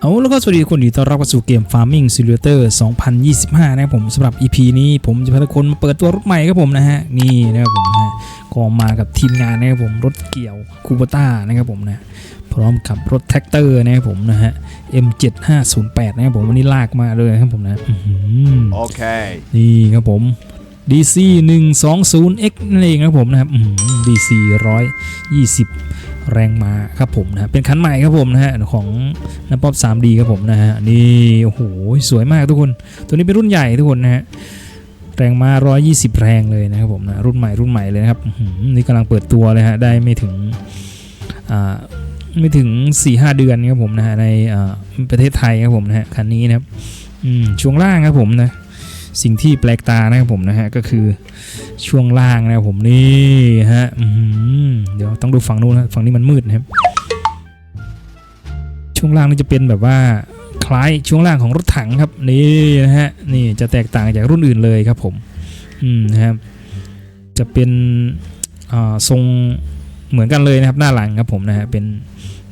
เอาแล้วก็สวัสดีทุกคนที่ต้อนรับเข้าสู่เกม Farming Simulator 2025 นะครับผมสำหรับ EP นี้ผมจะพาทุกคนมาเปิดตัวรถใหม่ครับผมนะฮะ นี่นะครับผมนะฮะก็มากับทีมงานนะครับผมรถเกี่ยวคูโบต้านะครับผมนะพร้อมกับรถแท็กเตอร์นะครับผมนะฮะ M7508 นะครับผมวันนี้ลากมาเลยครับผมนะอื้อหือ Okay. นี่ครับผม DC 120X นั่นเองครับผมนะครับอื้อหือ DC 120 แรงมาครับผมนะเป็นคันใหม่ครับผมนะฮะของน้ำป๊อป 3D ครับผมนะฮะนี่โอ้โหสวยมากทุกคน ตัวนี้เป็นรุ่นใหญ่ทุกคนนะฮะแรงมา 120 แรงเลยนะครับผมนะรุ่นใหม่รุ่นใหม่เลยนะครับนี่กำลังเปิดตัวเลยฮะได้ไม่ถึงอ่าไม่ถึง 4-5 เดือนครับผมนะฮะในอ่าประเทศไทยครับผมนะฮะคันนี้นะครับอืมช่วงล่างครับผมนะ สิ่งที่แปลกตานะครับผมนะฮะก็คือช่วงล่างนะครับผมนี่ฮะเดี๋ยวต้องดูฝั่งนู้นนะฝั่งนี้มันมืดนะครับ ช่วงล่างนี่จะเป็นแบบว่าคล้ายช่วงล่างของรถถังครับนี่นะฮะนี่จะแตกต่างจากรุ่นอื่นเลยครับผมอืมนะครับจะเป็นอ่าทรงเหมือนกันเลยนะครับ หน้าหลังครับผมนะฮะเป็น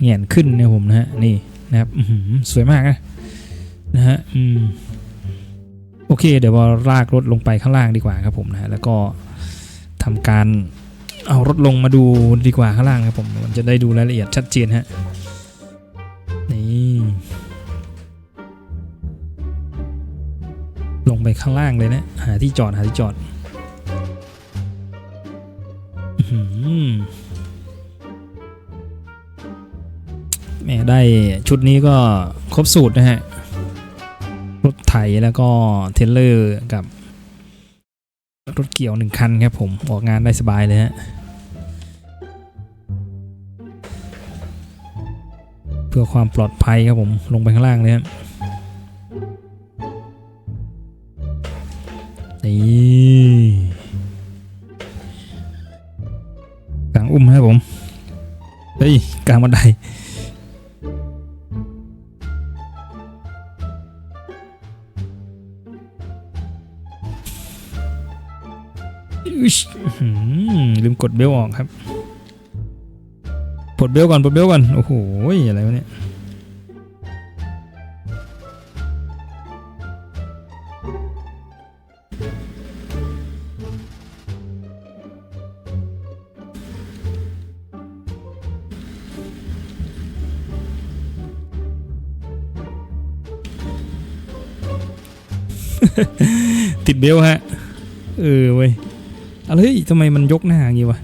เงียนขึ้นนะครับผมนะฮะนี่นะครับอื้อหือสวยมากนะนะฮะอืม โอเค เดี๋ยวเราลากรถลงไปข้างล่างดีกว่าครับผมนะแล้วก็ทำการเอารถลงมาดูดีกว่าข้างล่างครับผมมันจะได้ดูรายละเอียดชัดเจนฮะนี่ลงไปข้างล่างเลยนะหาที่จอดหาที่จอดแหม่ได้ชุดนี้ก็ครบสูตรนะฮะ ถไถแล้วก็เทเลอร์กับรถเกี่ยวหนึ่งคันครับผมออกงานได้สบายเลยฮะเพื่อความปลอดภัยครับผมลงไปข้างล่างเลยฮะนี่กลางอุ้มครับผมเฮ้ยกลางบันได อุ๊ยอื้อหือลืมกดเบลออกครับปลดเบลก่อนปลดเบลก่อน โอ้โหอะไรวะเนี่ย ติดเบลฮะ เออเว้ย อะไรทำไมมันยกหน้าอย่างงี้วะ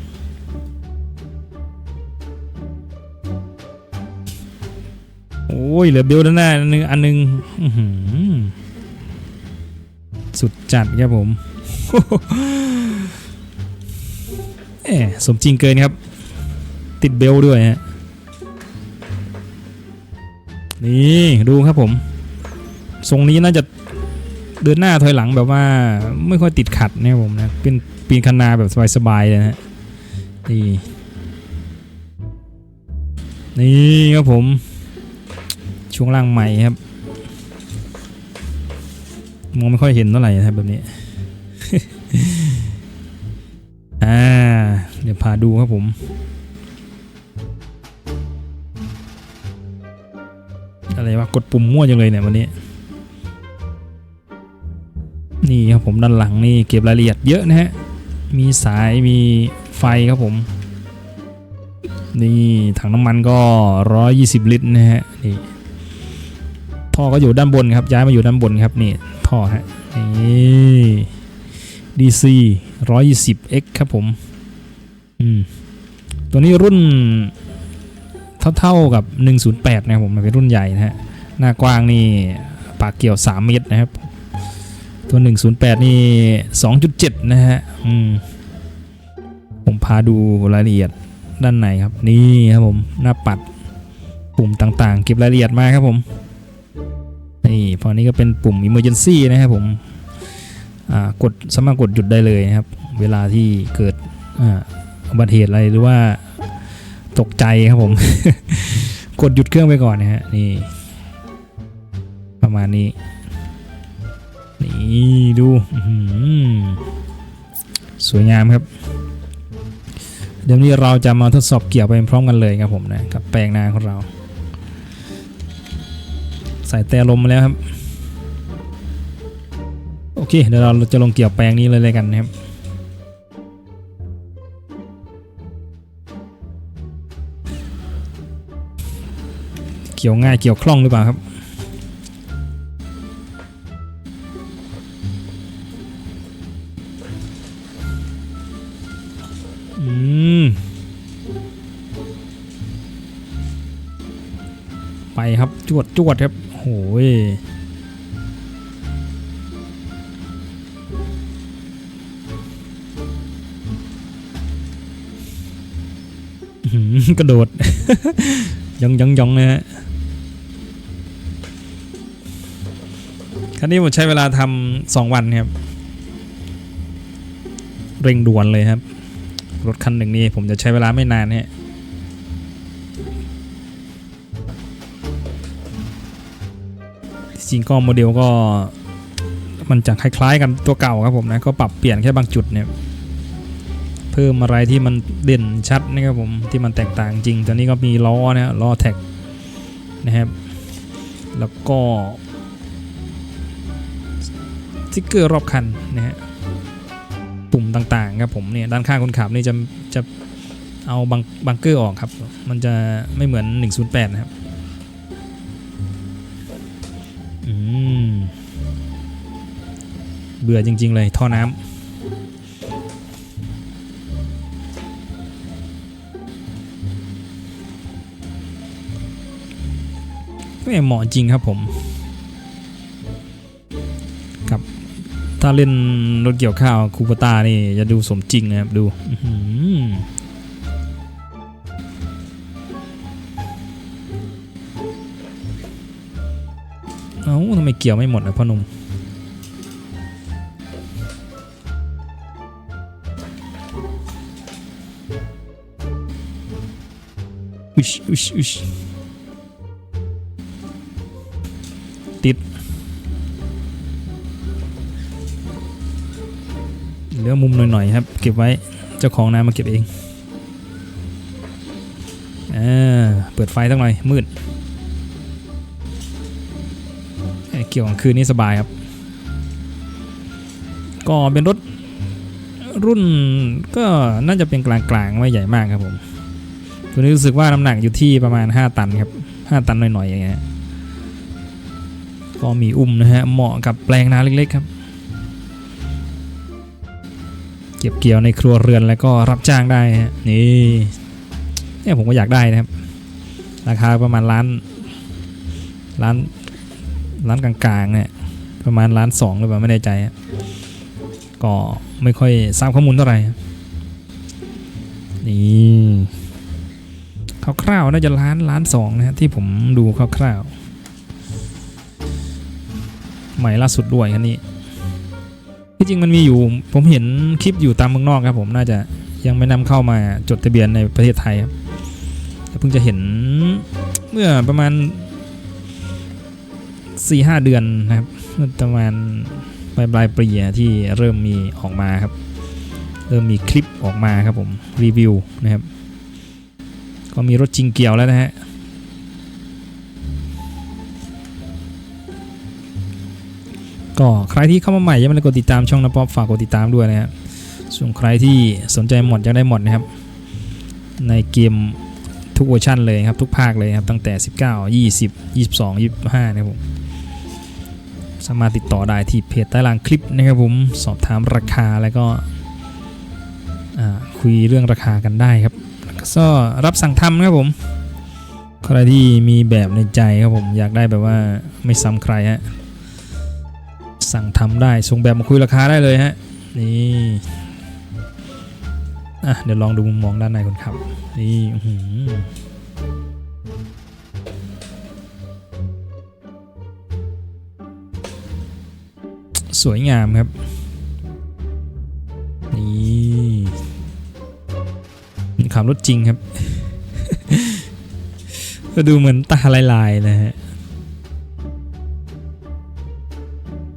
โอ้ยเหลือเบลด้านหน้าอันนึงอันนึงสุดจัดครับผมเอสมจริงเกินครับ ติดเบลด้วยฮะนี่ดูครับผม ทรงนี้น่าจะเดินหน้าถอยหลังแบบว่าไม่ค่อยติดขัดนะครับผมนะเป็น ปีนคันนาแบบสบายๆเลยนะฮะนี่นี่ครับผม ช่วงล่างใหม่ครับมองไม่ค่อยเห็นเท่าไหร่นะครับแบบนี้อ่าเดี๋ยวพาดูครับผมอะไรวะกดปุ่มมั่วจังเลยเนี่ยวันนี้ นี่ครับผมด้านหลังนี่เก็บรายละเอียดเยอะนะฮะ มีสายมีไฟครับผม นี่ถังน้ำมันก็ 120 ลิตรนะฮะนี่ท่อก็อยู่ด้านบนครับ ย้ายมาอยู่ด้านบนครับนี่ท่อฮะนี่ DC 120X ครับผมอืมตัวนี้รุ่นเท่าๆกับ 108 นะครับผมมันเป็นรุ่นใหญ่นะฮะ หน้ากว้างนี่ปากเกี่ยว 3 เมตรนะครับ ตัว 108 นี่ 2.7 นะฮะ อืม ผมพาดูรายละเอียดด้านในครับ นี่ครับผมหน้าปัดปุ่มต่างๆ เก็บรายละเอียดมาครับผมนี่พอนี้ก็เป็นปุ่ม emergency นะครับผมกดสามารถกดหยุดได้เลยนะครับ เวลาที่เกิดอุบัติเหตุอะไรหรือว่าตกใจครับผม กดหยุดเครื่องไปก่อนนะฮะนี่ ประมาณนี้ นี่ดูสวยงามครับ เดี๋ยวนี้เราจะมาทดสอบเกี่ยวไปพร้อมกันเลยครับผมนะกับแปลงนาของเรา ใส่แต่ลมมาแล้วครับ โอเค เดี๋ยวเราจะลงเกี่ยวแปลงนี้เลยเลยกันนะครับเกี่ยวง่ายเกี่ยวคล่องหรือเปล่าครับ อืม ไปครับจวดจวดครับโหยอื้อหือกระโดดยองยองยองนะฮะคันนี้ผมใช้เวลาทำสองวันครับ เร่งด่วนเลยครับ รถคันหนึ่งนี่ผมจะใช้เวลาไม่นานฮะ จริงก็โมเดลก็ มันจะคล้ายๆกันตัวเก่าครับผมนะก็ปรับเปลี่ยนแค่บางจุดเนี่ยเพิ่มอะไรที่มันเด่นชัดนะครับผมที่มันแตกต่างจริง ตอนนี้ก็มีล้อนะฮะล้อแท็กนะครับ แล้วก็สติ๊กเกอร์รอบคันนะฮะปุ่มต่างๆครับผมเนี่ยด้านข้างคนขับนี่จะจะเอาบังบังเกอร์ออกครับ มันจะไม่เหมือน 108 นะครับ บื่อจริง ๆ เลยท่อน้ำไม่เหมาะจริงครับผมกับ ถ้าเล่นรถเกี่ยวข้าวคูปตานี่จะดูสมจริงนะครับ ดูเอ้าทำไมเกี่ยวไม่หมดนะพ่อหนุ่ม อุชอุชอุชติด เหลือมุมหน่อยๆครับ เก็บไว้ เจ้าของน้ำมาเก็บเองอ่าเปิดไฟสักหน่อย มืดเเกี่ยวกลางคืนนี้สบายครับ ก็เป็นรถรุ่นก็น่าจะเป็นกลางๆ ไม่ใหญ่มากครับผม ตัวนี้รู้สึกว่าน้ำหนักอยู่ที่ประมาณ 5 ตันครับ 5 ตันหน่อยๆอย่างเงี้ยก็มีอุ้มนะฮะเหมาะกับแปลงนาเล็กๆครับ เก็บเกี่ยวในครัวเรือนแล้วก็รับจ้างได้ฮะนี่เนี่ยผมก็อยากได้นะครับ ราคาประมาณล้านล้านล้านกลางๆ เนี่ย ประมาณล้านสองหรือเปล่าไม่แน่ใจ ก็ไม่ค่อยทราบข้อมูลเท่าไหร่ นี่ คร่าวๆน่าจะล้านล้านสองนะฮะที่ผมดูคร่าวๆใหม่ล่าสุดด้วยคันนี้ที่จริงมันมีอยู่ผมเห็นคลิปอยู่ตามเมืองนอกครับผมน่าจะยังไม่นำเข้ามาจดทะเบียนในประเทศไทยครับเพิ่งจะเห็นเมื่อประมาณ4-5หเดือนนะครับประมาณปลายปลายปีที่เริ่มมีออกมาครับ เริ่มมีคลิปออกมาครับผมรีวิวนะครับ ก็มีรถจิงเกี่ยวแล้วนะฮะก็ใครที่เข้ามาใหม่ยังไม่ได้กดติดตามช่องนะป๊อปฝากกดติดตามด้วยนะครับส่วนใครที่สนใจหมดอยากได้หมดนะครับ ในเกมทุกเวอร์ชันเลยครับ ทุกภาคเลยครับ ตั้งแต่ 19 20 22 25 นะครับผม สามารถติดต่อได้ที่เพจใต้ล่างคลิปนะครับผม สอบถามราคาแล้วก็คุยเรื่องราคากันได้ครับ ก็รับสั่งทำนะครับผม ใครที่มีแบบในใจครับผมอยากได้แบบว่าไม่ซ้ำใครฮะ สั่งทำได้ส่งแบบมาคุยราคาได้เลยฮะ นี่อะเดี๋ยวลองดูมุมมองด้านในคนขับ นี่หืสวยงามครับ นี่ ขับรถจริงครับ ก็ดูเหมือนตาลายๆนะฮะ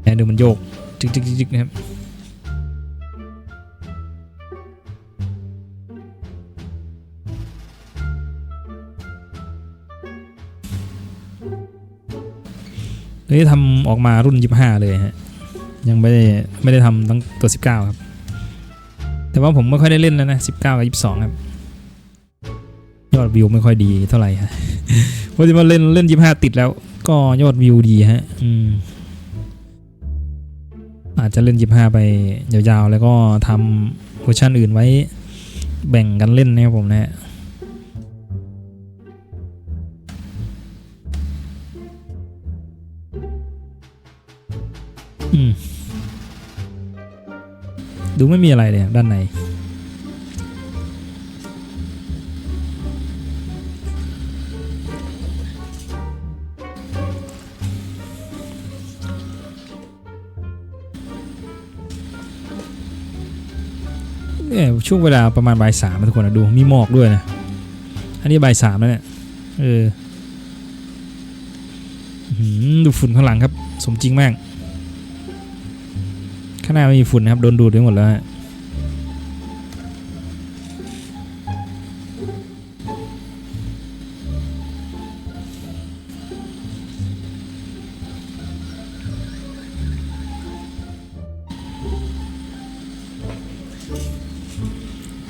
แอบดูมันโยกจึกๆๆๆนะครับตัวนี้ทำออกมารุ่น 25 เลยฮะ ยังไม่ได้ไม่ได้ทำตั้งตัว 19 ครับ แต่ว่าผมไม่ค่อยได้เล่นแล้วนะ 19 กับ 22 ครับ ยอดวิวไม่ค่อยดีเท่าไหร่ฮะเพราะที่มาเล่นเล่น25ติดแล้ว ก็ยอดวิวดีฮะ อืม อาจจะเล่น25ไปยาวๆ แล้วก็ทำเวอร์ชันอื่นไว้ แบ่งกันเล่นนะครับผมนะฮะอืมดูไม่มีอะไรเลยด้านใน ช่วงเวลาประมาณบ่ายสามทุกคนนะดูมีหมอกด้วยนะ อันนี้บ่ายสามแล้วเนี่ยเอออื้อหือดูฝุ่นข้างหลังครับ สมจริงมาก ข้างหน้าไม่มีฝุ่นนะครับ โดนดูดไปหมดแล้วฮะ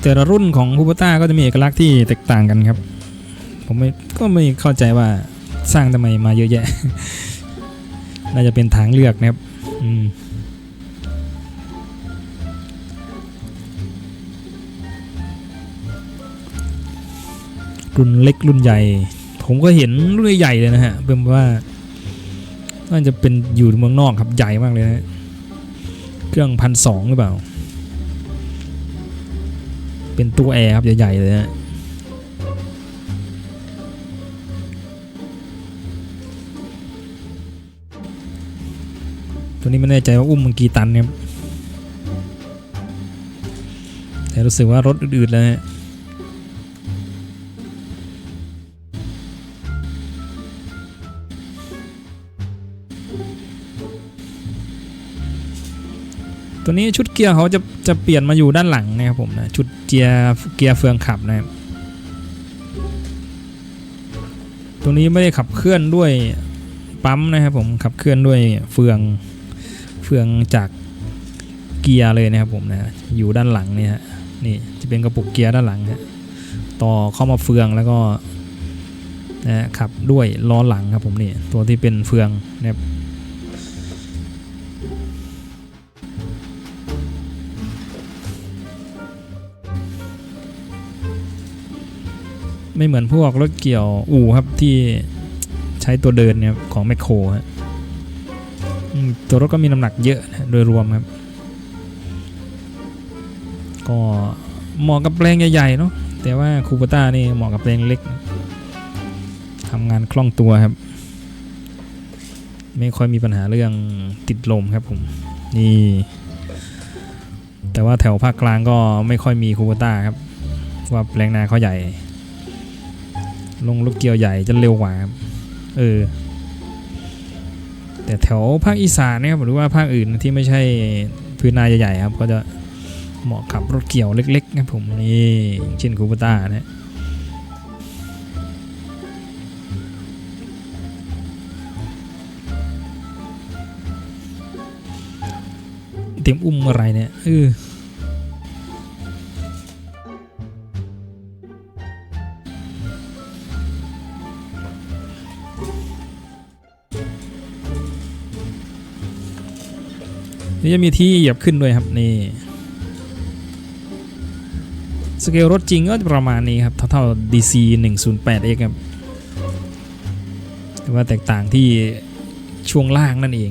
แต่ละรุ่นของคูปต้าก็จะมีเอกลักษณ์ที่แตกต่างกันครับ ผมไม่ก็ไม่เข้าใจว่าสร้างทำไมมาเยอะแยะ น่าจะเป็นทางเลือกนะครับ อืมรุ่นเล็กรุ่นใหญ่ ผมก็เห็นรุ่นใหญ่เลยนะฮะเป็นว่าน่าจะเป็นอยู่เมืองนอกครับใหญ่มากเลยนะเครื่องพันสองหรือเปล่า เป็นตัวแอร์ครับใหญ่ๆเลยนะฮะตัวนี้ไม่แน่ใจว่าอุ้มมันกี่ตันครับแต่รู้สึกว่ารถอืดๆแล้วฮะ ตัวนี้ชุดเกียร์เขาจะจะเปลี่ยนมาอยู่ด้านหลังนะครับผมนะชุดเกียร์เกียร์เฟืองขับนะครับตัวนี้ไม่ได้ขับเคลื่อนด้วยปั๊มนะครับผมขับเคลื่อนด้วยเฟืองเฟืองจากเกียร์เลยนะครับผมนะอยู่ด้านหลังเนี่ยฮะนี่จะเป็นกระปุกเกียร์ด้านหลังฮะต่อเข้ามาเฟืองแล้วก็นะฮะขับด้วยล้อหลังครับผมนี่ตัวที่เป็นเฟืองนะครับ ไม่เหมือนพวกรถเกี่ยวอู่ครับที่ใช้ตัวเดินเนี่ยของแมคโครฮะตัวรถก็มีน้ำหนักเยอะนะโดยรวมครับ ก็เหมาะกับแปลงใหญ่ๆเนาะแต่ว่าคูปต้านี่เหมาะกับแปลงเล็กทำงานคล่องตัวครับ ไม่ค่อยมีปัญหาเรื่องติดลมครับผมนี่แต่ว่าแถวภาคกลางก็ไม่ค่อยมีคูปต้าครับ ว่าแปลงนาเขาใหญ่ ลงรถเกียวใหญ่จะเร็วกว่าเออแต่แถวภาคอีสานนะครับหรือว่าภาคอื่นที่ไม่ใช่พื้นนาใหญ่ๆครับก็จะเหมาะกับรถเกี่ยวเล็กๆนะผมนี่เช่นคูปต้านะฮะเตรียมอุ้มอะไรเนี่ยเออ นี่จะมีที่เหยียบขึ้นด้วยครับนี่สเกลรถจริงก็จะประมาณนี้ครับเท่าๆ DC 108X ครับแต่ว่าแตกต่างที่ช่วงล่างนั่นเอง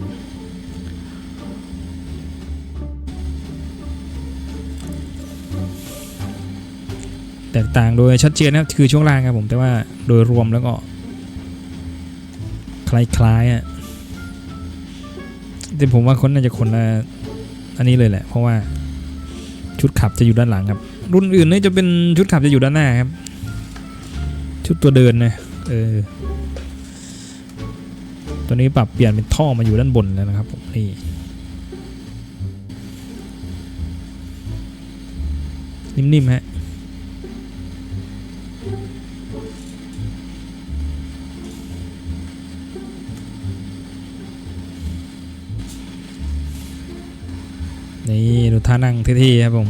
แตกต่างโดยชัดเจนนะครับคือช่วงล่างครับผมแต่ว่าโดยรวมแล้วก็ คล้ายๆอะ แต่ผมว่าคนน่าจะคนละอันนี้เลยแหละ เพราะว่าชุดขับจะอยู่ด้านหลังครับ รุ่นอื่นนี่จะเป็นชุดขับจะอยู่ด้านหน้าครับ ชุดตัวเดินนะเออตัวนี้ปรับเปลี่ยนเป็นท่อมาอยู่ด้านบนแล้วนะครับผมนี่นิ่มๆฮะ นี่ดูท่านั่งเท่ๆครับผม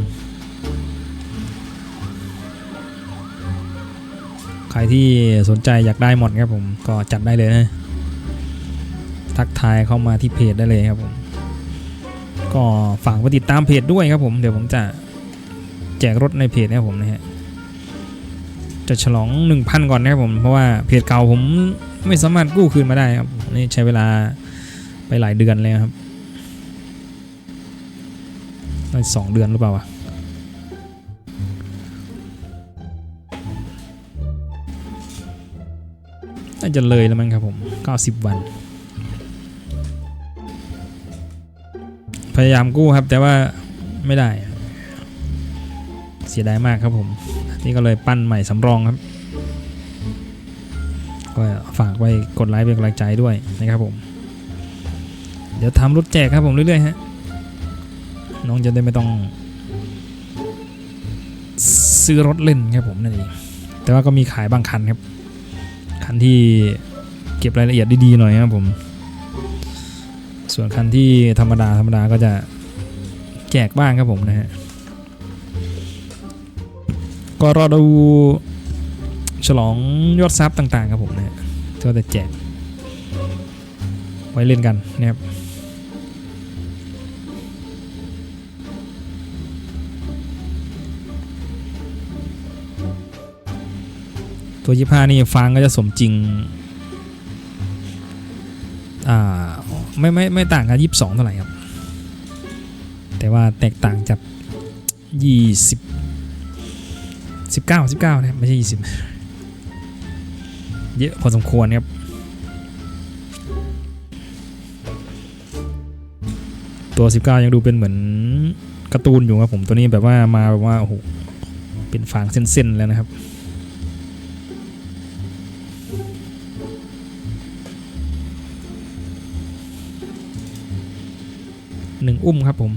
ใครที่สนใจอยากได้หมดครับผม ก็จัดได้เลยนะทักทายเข้ามาที่เพจได้เลยครับผม ก็ฝากไปติดตามเพจด้วยครับผม เดี๋ยวผมจะแจกรถในเพจนะครับผมนะฮะ จะฉลอง 1,000 ก่อนนะครับผม เพราะว่าเพจเก่าผมไม่สามารถกู้คืนมาได้ครับ นี่ใช้เวลาไปหลายเดือนเลยครับ ได้สองเดือนหรือเปล่าวะน่าจะเลยแล้วมั้งครับผม 90 วัน พยายามกู้ครับแต่ว่าไม่ได้ เสียดายมากครับผม นี่ก็เลยปั้นใหม่สำรองครับ ก็ฝากไว้กดไลค์เป็นกำลังใจด้วยนะครับผม เดี๋ยวทำรถแจกครับผมเรื่อยๆฮะ น้องจะได้ไม่ต้อง ซื้อรถเล่นครับผมนั่นเองแต่ว่าก็มีขายบางคันครับ คันที่เก็บรายละเอียดดีๆหน่อยครับผม ส่วนคันที่ธรรมดาธรรมดาก็จะแจกบ้างครับผมนะฮะก็รอดูฉลองยอดซับต่างๆครับผมนะฮะก็จะแจกไว้เล่นกันนะครับ ตัวยี่ห้านี่ฟังก็จะสมจริง อ่าไม่ไม่ไม่ต่างกันยี่สิบสองเท่าไหร่ครับ แต่ว่าแตกต่างจากยี่สิบสิบเก้าสิบเก้านะไม่ใช่ยี่สิบเยอะพอสมควรครับตัว 19 ยังดูเป็นเหมือนการ์ตูนอยู่ครับผมตัวนี้แบบว่ามาแบบว่าโอ้โหเป็นฝางเส้นๆแล้วนะครับ หนึ่งอุ้มครับผม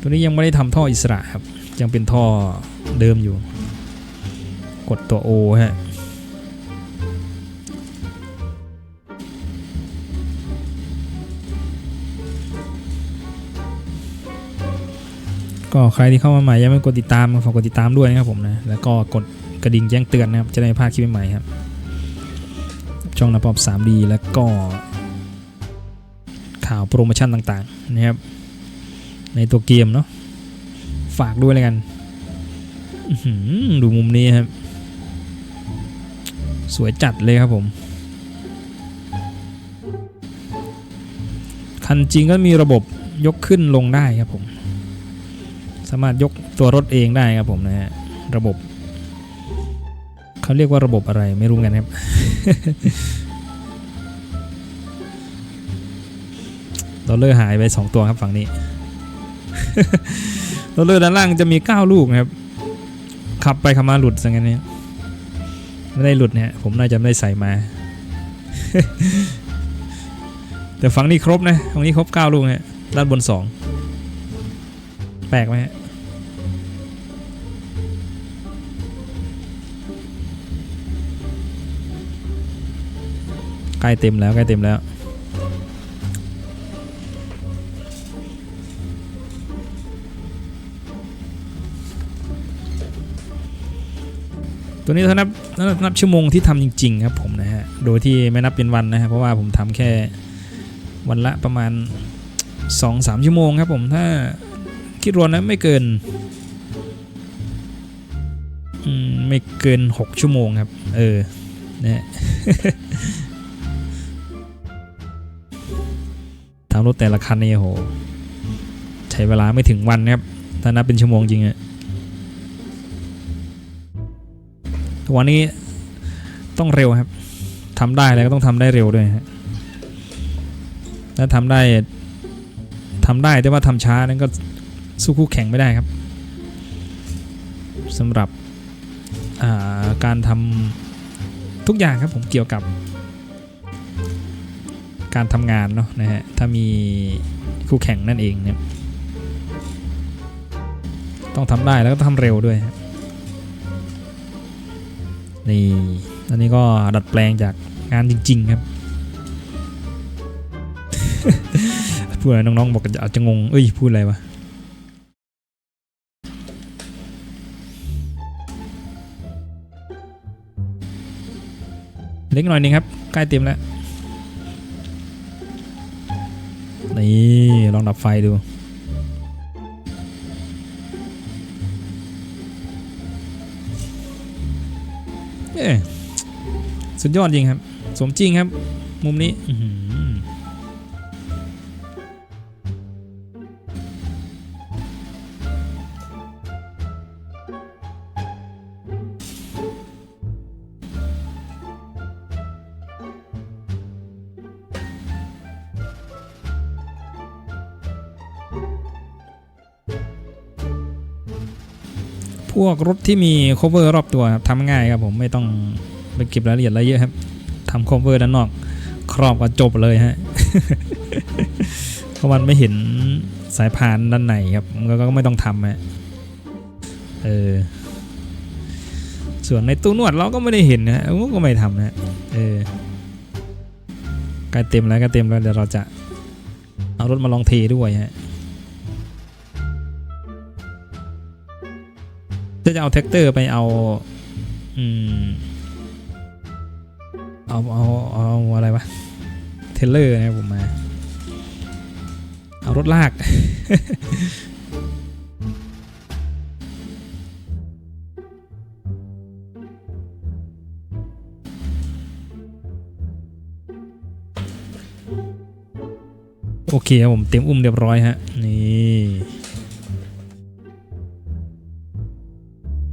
ตัวนี้ยังไม่ได้ทำท่ออิสระครับ ยังเป็นท่อเดิมอยู่ กดตัว O ฮะก็ใครที่เข้ามาใหม่ยังไม่กดติดตามก็ฝากกดติดตามด้วยนะครับผมนะ แล้วก็กดกระดิ่งแจ้งเตือนนะครับ จะได้ไม่พลาดคลิปใหม่ครับ ช่องนปอบ 3D แล้วก็ ข่าวโปรโมชั่นต่างๆนะครับในตัวเกมเนาะฝากด้วยเลยกันดูมุมนี้ครับ สวยจัดเลยครับผมคันจริงก็มีระบบยกขึ้นลงได้ครับผม สามารถยกตัวรถเองได้ครับผมนะฮะระบบ เขาเรียกว่าระบบอะไรไม่รู้กันครับ โรลเลอร์หายไป 2 ตัวครับฝั่งนี้โรลเลอร์ด้านล่างจะมี 9 ลูกนะครับ ขับไปขับมาหลุดสังเกันนี้ไม่ได้หลุดเนี่ยผมน่าจะไม่ได้ใส่มา แต่ฝั่งนี้ครบนะฝั่งนี้ครบ 9 ลูกเนี่ยด้านบน 2 แปลกไหมฮะใกล้เต็มแล้วใกล้เต็มแล้ว ตัวนี้ถ้านับนับชั่วโมงที่ทำจริง ๆ ครับผมนะฮะ โดยที่ไม่นับเป็นวันนะฮะเพราะว่าผมทำแค่วันละประมาณ 2-3 ชั่วโมงครับผมถ้าคิดรวมนะไม่เกินไม่เกิน 6 ชั่วโมงครับ เออนะทำรถแต่ละคันนี่โห ใช้เวลาไม่ถึงวันนะครับ ถ้านับเป็นชั่วโมงจริงอะ ทุกวันนี้ต้องเร็วครับทำได้แล้วก็ต้องทำได้เร็วด้วยฮะถ้าทำได้ทำได้แต่ว่าทำช้านั้นก็สู้คู่แข่งไม่ได้ครับสำหรับาการทำทุกอย่างครับผมเกี่ยวกับ การทำงานเนาะนะฮะถ้ามีคู่แข่งนั่นเองเนี่ยต้องทำได้แล้วก็ทำเร็วด้วยครับ นี่อันนี้ก็ดัดแปลงจากงานจริง ๆ ครับพูดอะไรน้องๆบอกอาจจะงง เอ้ยพูดอะไรวะเล็กหน่อยนึงครับ ใกล้เต็มแล้ว นี่ ลองดับไฟดู สุดยอดจริงครับ สมจริงครับ มุมนี้ วกรถที่มี cover รอบตัวครับทำง่ายครับผมไม่ต้องไปเก็บรายละเอียดอะไรเยอะครับทำ cover ด้านนอก ครอบก็จบเลยฮะเพราะมันไม่เห็นสายพานด้านในครับก็ไม่ต้องทำฮะเออส่วนในตู้นวดเราก็ไม่ได้เห็นนะฮะก็ไม่ทำนะฮะเออใกล้เต็มแล้วใกล้เต็มแล้วเดี๋ยวเราจะเอารถมาลองเทด้วยฮะ จะจะเอาแท็กเตอร์ไปเอาอืมเอาเอาเอาอะไรวะเทเลอร์นะครับผมมา เอารถลาก โอเคครับผมเต็มอุ้มเรียบร้อยฮะ นี่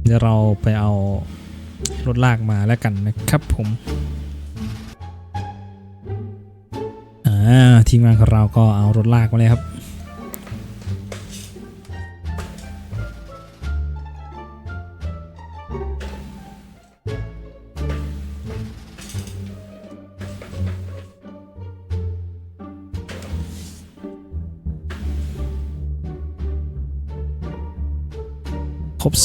เดี๋ยวเราไปเอารถลากมาแล้วกันนะครับผมอ่าทีมงานของเราก็เอารถลากมาเลยครับ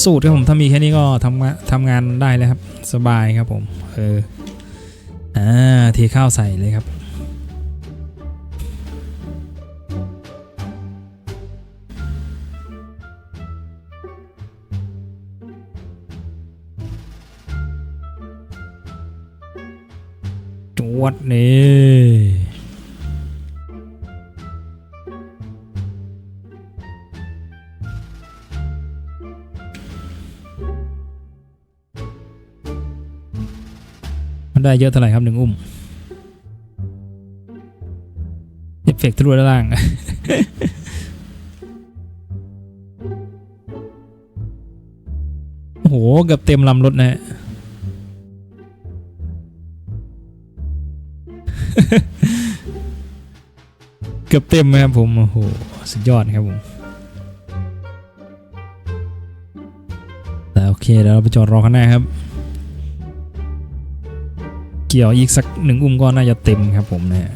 สูตรครับผมถ้ามีแค่นี้ก็ทำงานทำงานได้เลยครับ สบายครับผมเอออ่าเทข้าวใส่เลยครับจวดนี่ ได้เยอะเท่าไหร่ครับหนึ่งอุ้มเอฟเฟกต์ทะลุด้านล่างโอ้โหเกือบเต็มลำรถนะฮะเกือบเต็มไหมครับผมโอ้โหสุดยอดครับผมแต่โอเคเดี๋ยวเราไปจอดรอข้างหน้าครับ เกี่ยวอีกสักหนึ่งอุ้มก็น่าจะเต็มครับผมนะฮะ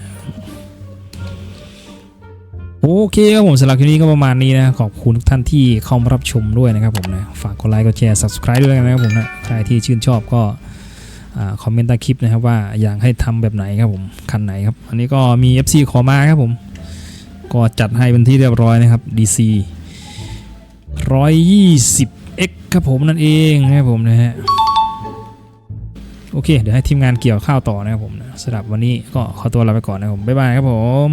โอเคครับผมสำหรับคลิปนี้ก็ประมาณนี้นะขอบคุณทุกท่านที่เข้ามารับชมด้วยนะครับผมนะฝากกดไลค์กดแชร์ subscribe ด้วยนะครับผมนะใครที่ชื่นชอบก็คอมเมนต์ใต้คลิปนะครับว่าอยากให้ทำแบบไหนครับผมคันไหนครับอันนี้ก็มี FC ขอมาครับผม ก็จัดให้เป็นที่เรียบร้อยนะครับ DC 120X ครับผมนั่นเองนะครับผมนะฮะ โอเค เดี๋ยวให้ทีมงานเกี่ยวข้าวต่อนะครับผมนะสำหรับวันนี้ก็ขอตัวลาไปก่อนนะครับผมบ๊ายบายครับผม